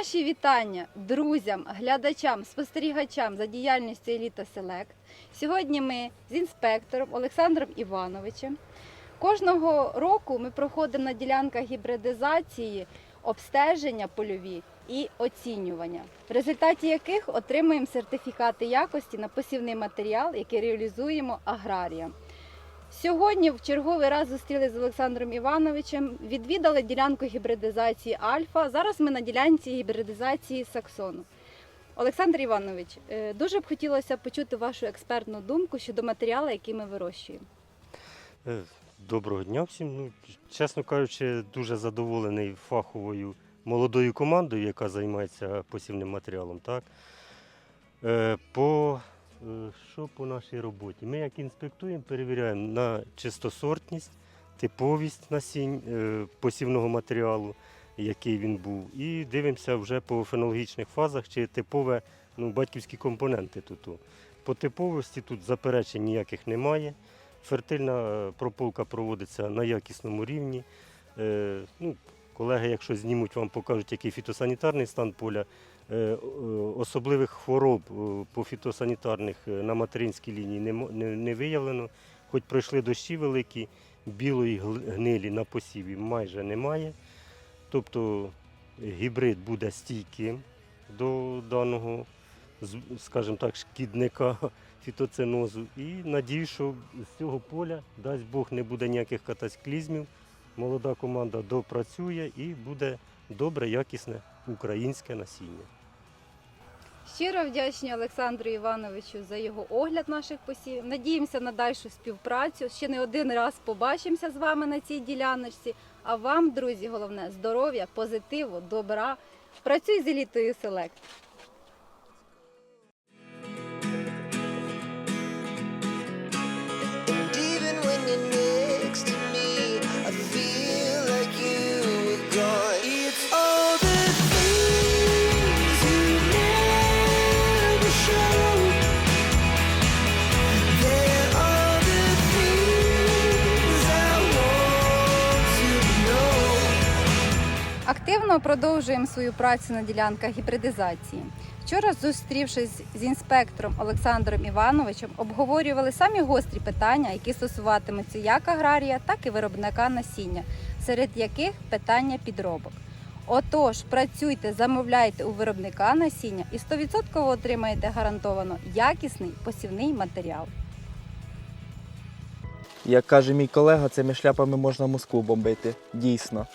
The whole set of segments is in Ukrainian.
Наші вітання друзям, глядачам, спостерігачам за діяльністю Еліта Селект. Сьогодні ми з інспектором Олександром Івановичем. Кожного року ми проходимо на ділянках гібридизації обстеження польові і оцінювання, в результаті яких отримуємо сертифікати якості на посівний матеріал, який реалізуємо аграріям. Сьогодні в черговий раз зустрілися з Олександром Івановичем, відвідали ділянку гібридизації Альфа. Зараз ми на ділянці гібридизації Саксону. Олександр Іванович, е, дуже б хотілося почути вашу експертну думку щодо матеріалу, який ми вирощуємо. Е, Доброго дня всім. Ну, чесно кажучи, дуже задоволений фаховою молодою командою, яка займається посівним матеріалом. Так? Е, По, що по нашій роботі? Ми як інспектуємо, перевіряємо на чистосортність, типовість насінь е, посівного матеріалу, який він був, і дивимося вже по фенологічних фазах, чи типове ну, батьківські компоненти тут. По типовості тут заперечень ніяких немає. Фертильна е, прополка проводиться на якісному рівні. Е, ну, колеги, якщо знімуть, вам покажуть, який фітосанітарний стан поля. Е, Особливих хвороб е, по фітосанітарних е, на материнській лінії не, виявлено. Хоч пройшли дощі великі, білої гнилі на посіві майже немає. Тобто гібрид буде стійким до даного, скажімо так, шкідника фітоцинозу. І надію, що з цього поля, дасть Бог, не буде ніяких катаклізмів. Молода команда допрацює і буде добре, якісне українське насіння. Щиро вдячні Олександру Івановичу за його огляд наших посів. Надіємося на дальшу співпрацю. Ще не один раз побачимося з вами на цій діляночці. А вам, друзі, головне здоров'я, позитиву, добра. Працюй з елітою Селект. Активно продовжуємо свою працю на ділянках гібридизації. Вчора, зустрівшись з інспектором Олександром Івановичем, обговорювали самі гострі питання, які стосуватимуться як аграрія, так і виробника насіння, серед яких питання підробок. Отож, працюйте, замовляйте у виробника насіння і 100% отримаєте гарантовано якісний посівний матеріал. Як каже мій колега, цими шляпами можна Москву бомбити. Дійсно.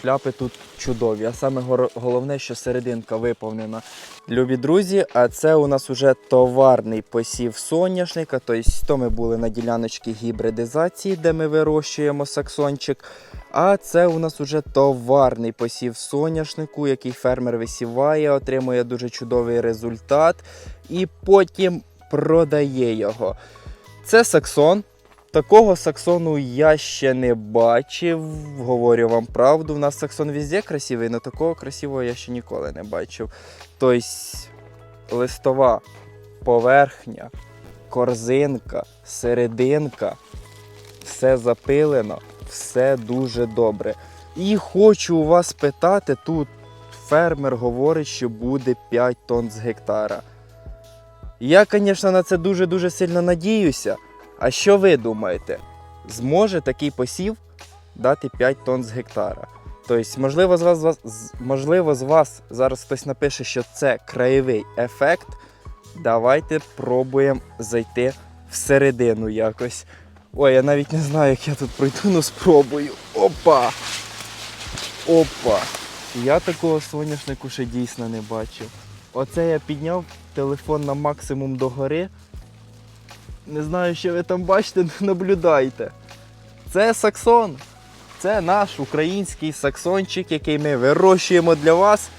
Шляпи тут чудові. А саме головне, що серединка виповнена. Любі друзі, а це у нас уже товарний посів соняшника. Тобто, то ми були на діляночці гібридизації, де ми вирощуємо саксончик. А це у нас уже товарний посів соняшнику, який фермер висіває, отримує дуже чудовий результат і потім продає його. Це саксон. Такого саксону я ще не бачив. Говорю вам правду. У нас саксон везде красивий, але такого красивого я ще ніколи не бачив. Тобто листова поверхня, корзинка, серединка, все запилено, все дуже добре. І хочу у вас питати: тут фермер говорить, що буде 5 тонн з гектара. Я, звісно, на це дуже-дуже сильно надіюся. А що ви думаєте? Зможе такий посів дати 5 тонн з гектара? Тобто, можливо, з вас, можливо, з вас зараз хтось напише, що це краєвий ефект. Давайте пробуємо зайти всередину якось. Ой, я навіть не знаю, як я тут пройду, ну спробую. Опа! Опа! Я такого соняшнику ще дійсно не бачив. Оце я підняв телефон на максимум догори. Не знаю, що ви там бачите, наблюдайте. Це саксон. Це наш український саксончик, який ми вирощуємо для вас.